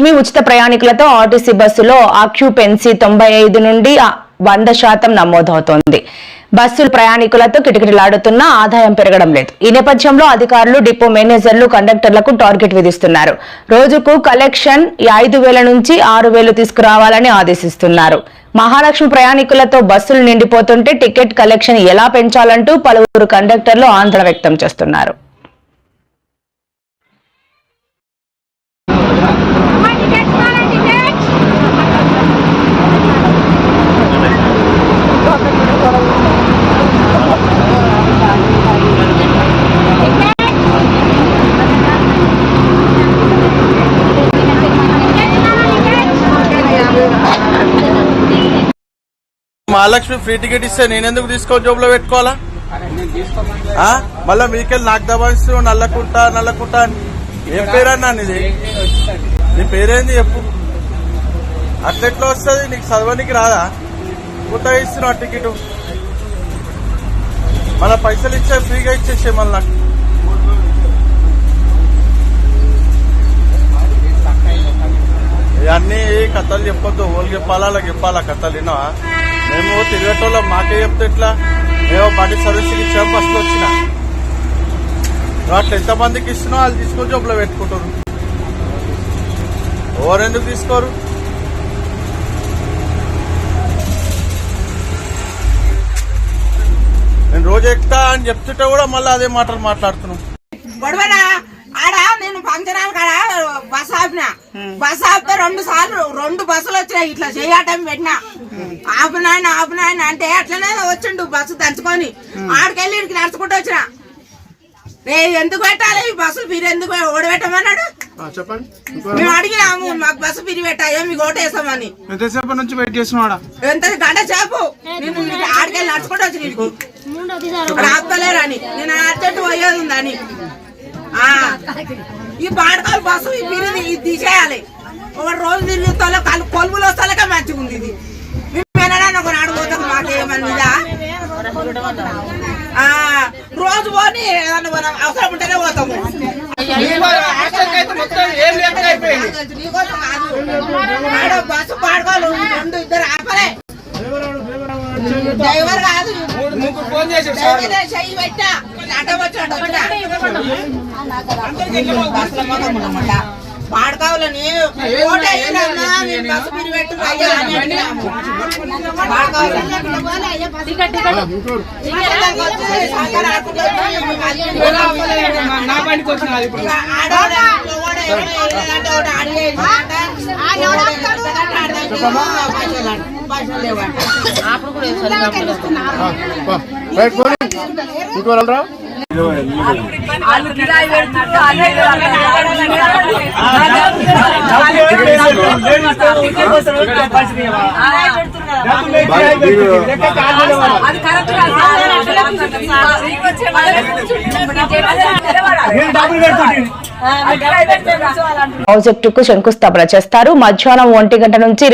మహాలక్ష్మి ఉచిత ప్రయాణికులతో ఆర్టీసీ బస్సులో ఆక్యుపెన్సీ తొంభై ఐదు నుండి వంద శాతం నమోదవుతోంది. బస్సులు ప్రయాణికులతో కిటకిటలాడుతున్నా ఆదాయం పెరగడం లేదు. ఈ నేపథ్యంలో అధికారులు డిపో మేనేజర్లు కండక్టర్లకు టార్గెట్ విధిస్తున్నారు. రోజుకు కలెక్షన్ ఐదు వేల నుంచి ఆరు వేలు తీసుకురావాలని ఆదేశిస్తున్నారు. మహాలక్ష్మి ప్రయాణికులతో బస్సులు నిండిపోతుంటే టికెట్ కలెక్షన్ ఎలా పెంచాలంటూ పలువురు కండక్టర్లు ఆందోళన వ్యక్తం చేస్తున్నారు. మహాలక్ష్మి ఫ్రీ టికెట్ ఇస్తే నేనెందుకు తీసుకోవాలి లో పెట్టుకోవాలా? మళ్ళీ మళ్ళా మీకెళ్ళి నాకు దబాయిస్తూ నల్లకుంట నల్లకుంట అని. ఏం పేరన్నా నీది? నీ పేరేంది చెప్పు. అట్లెట్లా వస్తుంది? నీకు చదవనికి రాదా? కొత్త ఇస్తున్నావు టికెట్. మళ్ళా పైసలు ఇచ్చే ఫ్రీగా ఇచ్చేసే మళ్ళీ. నాకు ఇవన్నీ కథలు చెప్పొద్దు. ఓళ్ళు చెప్పాలా? అలా చెప్పాలా? కథలు విన్నావా? మేము తిరిగేటోళ్ళం మాకే చెప్తే ఎట్లా? మేము బండి సర్వీస్కి ఇచ్చాం ఫస్ట్ వచ్చిన. అట్లా ఎంతమందికి ఇస్తున్నావు వాళ్ళు తీసుకొని జబ్బులో పెట్టుకుంటారు. ఎవరెందుకు తీసుకోరు? నేను రోజు ఎక్కుతా అని చెప్తుంటే కూడా మళ్ళీ అదే మాటలు మాట్లాడుతున్నావు గొడవనా? ఆడ నేను ఫంక్షన్ హాల్ కాడ బస్ ఆపిన. బస్ ఆపితే రెండు సార్లు రెండు బస్సులు వచ్చినాయి ఇట్లా చేయటం పెట్టినా. ఆపునాయన ఆపునాయన అంటే అట్లనే వచ్చిండు బస్సు దంచుకొని. ఆడికెళ్ళి ఇక్కడికి నడుచుకుంటూ వచ్చిన. రే ఎందుకు పెట్టాలి? ఈ బస్సులు మీరు ఎందుకు ఓడబెట్టమన్నాడు చెప్పండి. మేము అడిగినాము మాకు బస్సు పిరి పెట్టాయో మీకు ఓటేసామని ఎంతసేపు నుంచి వెయిట్ చేస్తున్నాడా ఎంత గంట చేపు నేను ఆడికెళ్ళి నడుచుకుంటూ వచ్చిన ఇక్కడికి. అక్కడ ఆపుతలేరని నేను అర్జెంట్ పోయేది ఉందని. ఆ, ఈ బాడకాలు బస్సు ఈ పిరిది ఇది తీసేయాలి ఒక రోజు తిరుగుతాలో కలు కొలుపులు వస్తాలకే మంచిగా ఉంది ఇది మేము వినడానికి ఒక నాడు పోతాం మాకేమన్నదా ఆ, ఏదన్నా మనం అవసరం ఉంటేనే పోతాము. బస్సు పాడుకోవాలి రెండు ఇద్దరు ఆపలే. డ్రైవర్ కాదు. చెయ్యి పెట్టా. అడ్డం వచ్చాడు పాడకావులని ఓట వేయరన్నా, నేను బస్సు పిరి పెట్టు అయ్యా అని అడిగాము. పాడకావులని. చిన్నదానికి వచ్చి సంకర ఆడుకుంటూ ఇక ఆడవాళ్ళ మగవాడు ఎవడో ఎవడంటే ఒకడు అడిగేది. ఎవడు ఎంతకంటే ఆడదానికేమో పైసలు అంట. పైసలు లేవంట. ఇంకోరా ప్రాజెక్టుకు శంకుస్థాపన చేస్తారు. మధ్యాహ్నం ఒంటి గంట నుంచి